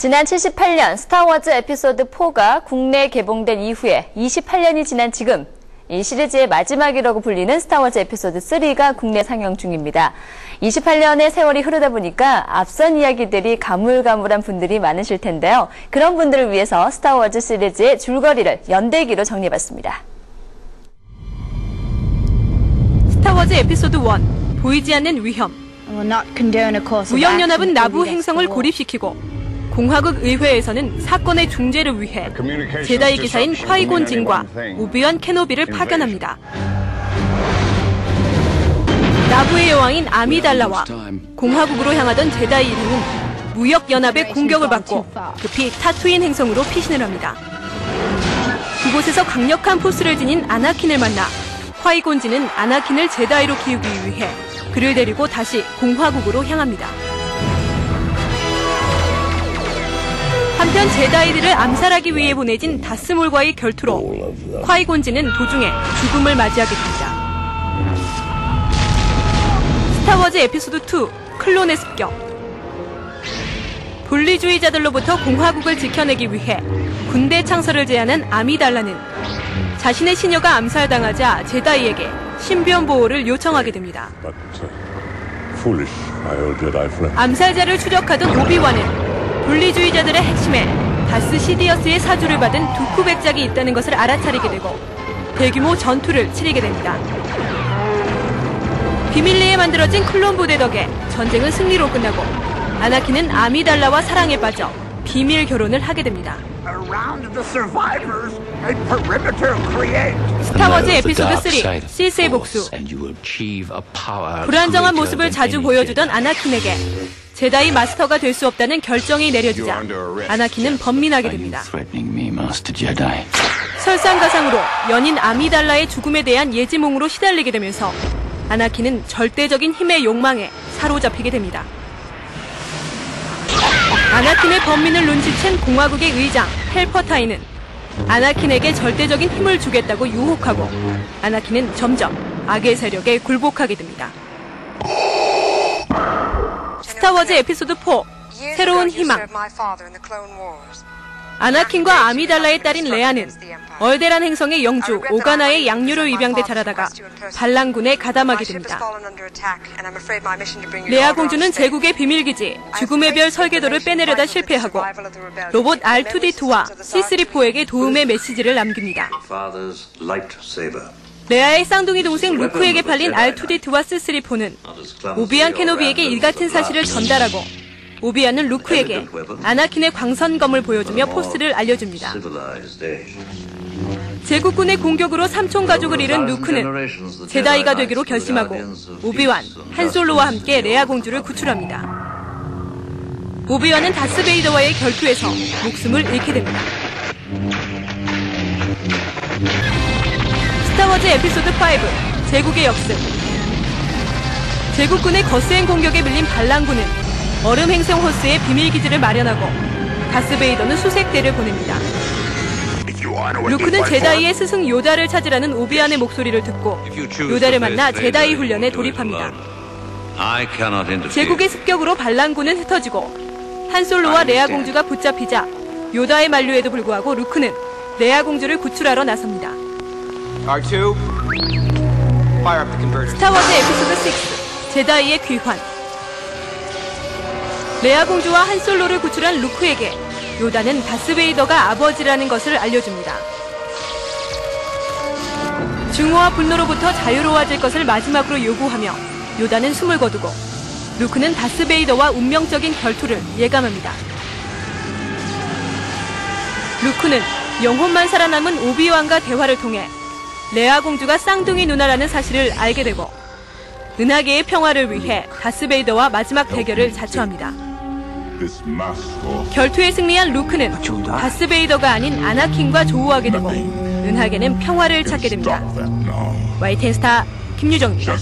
지난 78년 스타워즈 에피소드 4가 국내에 개봉된 이후에 28년이 지난 지금 이 시리즈의 마지막이라고 불리는 스타워즈 에피소드 3가 국내 상영 중입니다. 28년의 세월이 흐르다 보니까 앞선 이야기들이 가물가물한 분들이 많으실 텐데요. 그런 분들을 위해서 스타워즈 시리즈의 줄거리를 연대기로 정리해봤습니다. 스타워즈 에피소드 1 보이지 않는 위험 무역연합은 나부 행성을 고립시키고 공화국 의회에서는 사건의 중재를 위해 제다이 기사인 콰이곤 진과 오비완 케노비를 파견합니다. 나부의 여왕인 아미달라와 공화국으로 향하던 제다이 일행은 무역연합의 공격을 받고 급히 타투인 행성으로 피신을 합니다. 그곳에서 강력한 포스를 지닌 아나킨을 만나 콰이곤진은 아나킨을 제다이로 키우기 위해 그를 데리고 다시 공화국으로 향합니다. 한편 제다이들을 암살하기 위해 보내진 다스몰과의 결투로 콰이곤지는 도중에 죽음을 맞이하게 됩니다. 스타워즈 에피소드 2 클론의 습격 분리주의자들로부터 공화국을 지켜내기 위해 군대 창설을 제안한 아미달라는 자신의 시녀가 암살당하자 제다이에게 신변 보호를 요청하게 됩니다. 암살자를 추적하던 오비완은 분리주의자들의 핵심에 다스 시디어스의 사주를 받은 두 쿠 백작이 있다는 것을 알아차리게 되고 대규모 전투를 치르게 됩니다. 비밀리에 만들어진 클론 부대 덕에 전쟁은 승리로 끝나고 아나키는 아미달라와 사랑에 빠져 비밀 결혼을 하게 됩니다. 스타워즈 에피소드 3 시스의 복수 불안정한 모습을 자주 보여주던 아나킨에게 제다이 마스터가 될 수 없다는 결정이 내려지자 아나킨은 번민하게 됩니다. 설상가상으로 연인 아미달라의 죽음에 대한 예지몽으로 시달리게 되면서 아나킨은 절대적인 힘의 욕망에 사로잡히게 됩니다. 아나킨의 번민을 눈치챈 공화국의 의장 헬퍼타이는 아나킨에게 절대적인 힘을 주겠다고 유혹하고 아나킨은 점점 악의 세력에 굴복하게 됩니다. 스타워즈 에피소드 4 새로운 희망. 아나킨과 아미달라의 딸인 레아는 얼데란 행성의 영주 오가나의 양류를 입양돼 자라다가 반란군에 가담하게 됩니다. 레아 공주는 제국의 비밀기지 죽음의 별 설계도를 빼내려다 실패하고 로봇 R2D2와 C3포에게 도움의 메시지를 남깁니다. 레아의 쌍둥이 동생 루크에게 팔린 R2D2와 C3포는 오비안 케노비에게 일 같은 사실을 전달하고 오비안은 루크에게 아나킨의 광선검을 보여주며 포스를 알려줍니다. 제국군의 공격으로 삼촌 가족을 잃은 루크는 제다이가 되기로 결심하고 오비완, 한솔로와 함께 레아 공주를 구출합니다. 오비완은 다스베이더와의 결투에서 목숨을 잃게 됩니다. 스타워즈 에피소드 5 제국의 역습 제국군의 거스행 공격에 밀린 반란군은 얼음 행성 호스에 비밀 기지를 마련하고 다스베이더는 수색대를 보냅니다. 루크는 제다이의 스승 요다를 찾으라는 오비안의 목소리를 듣고 요다를 만나 제다이 훈련에 돌입합니다. 제국의 습격으로 반란군은 흩어지고 한솔로와 레아 공주가 붙잡히자 요다의 만류에도 불구하고 루크는 레아 공주를 구출하러 나섭니다. R2, fire up the converters. 스타워즈 에피소드 6 제다이의 귀환 레아 공주와 한솔로를 구출한 루크에게 요다는 다스베이더가 아버지라는 것을 알려줍니다. 증오와 분노로부터 자유로워질 것을 마지막으로 요구하며 요다는 숨을 거두고 루크는 다스베이더와 운명적인 결투를 예감합니다. 루크는 영혼만 살아남은 오비왕과 대화를 통해 레아 공주가 쌍둥이 누나라는 사실을 알게 되고 은하계의 평화를 위해 다스베이더와 마지막 대결을 자처합니다. 결투에 승리한 루크는 다스베이더가 아닌 아나킨과 조우하게 되고 은하계는 평화를 찾게 됩니다. YTN 스타 김유정입니다.